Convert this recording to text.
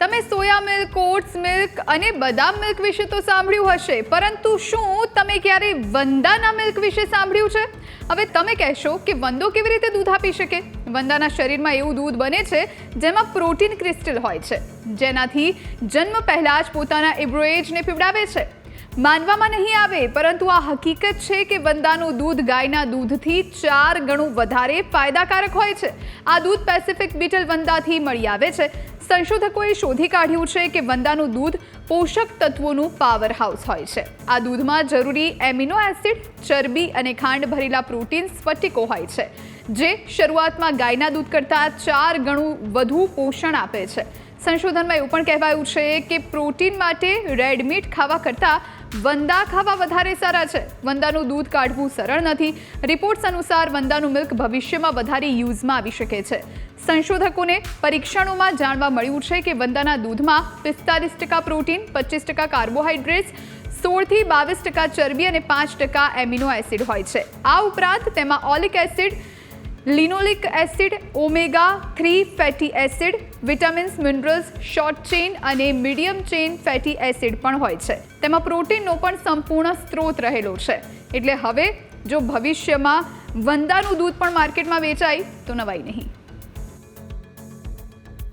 તમે soya milk, oats milk અને બદામ મિલ્ક વિશે તો સાંભળ્યું હશે, પરંતુ શું તમે ક્યારેય વંદાના મિલ્ક વિશે સાંભળ્યું છે? હવે તમે કહેશો કે વંદો કેવી રીતે દૂધ આપી શકે? વંદાના શરીરમાં એવું દૂધ બને છે જેમાં પ્રોટીન ક્રિસ્ટલ હોય છે, જેનાથી જન્મ પહેલાં જ પોતાના એબ્રોએજને પીવડાવે છે. માનવામાં નહીં આવે, પરંતુ આ હકીકત છે કે વંદાનું દૂધ ગાયના દૂધથી ચાર ગણું વધારે ફાયદાકારક હોય છે. આ દૂધ પેસિફિક બીટલ વંદાથી મળી આવે છે. સંશોધકોએ શોધી કાઢ્યું છે કે વંદાનું દૂધ પોષક તત્વોનું પાવર હાઉસ હોય છે. આ દૂધમાં જરૂરી એમિનો એસિડ, ચરબી અને ખાંડ ભરેલા પ્રોટીન સ્ફટિકો હોય છે, જે શરૂઆતમાં ગાયના દૂધ કરતાં ચાર ગણું વધુ પોષણ આપે છે. સંશોધનમાં એવું પણ કહેવાયું છે કે પ્રોટીન માટે રેડ મીટ ખાવા કરતાં વંદા ખાવા વધારે સારા છે. વંદાનું દૂધ કાઢવું સરળ નથી. રિપોર્ટ્સ અનુસાર વંદાનું મિલ્ક ભવિષ્યમાં વધારે યુઝમાં આવી શકે છે. સંશોધકોને પરીક્ષણોમાં જાણવા મળ્યું છે કે વંદાના દૂધમાં પિસ્તાલીસ ટકા પ્રોટીન, પચીસ ટકા કાર્બોહાઈડ્રેટ્સ સોળથી બાવીસ ટકા ચરબી અને પાંચ ટકા એમિનો એસિડ હોય છે. આ ઉપરાંત તેમાં oleic acid linoleic acid omega three fatty acid vitamins minerals short chain અને મીડિયમ ચેઇન ફેટી એસિડ પણ હોય છે. તેમાં પ્રોટીનનો પણ સંપૂર્ણ સ્ત્રોત રહેલો છે. એટલે હવે જો ભવિષ્યમાં વંદાનું દૂધ પણ માર્કેટમાં વેચાય, તો નવાઈ નહીં.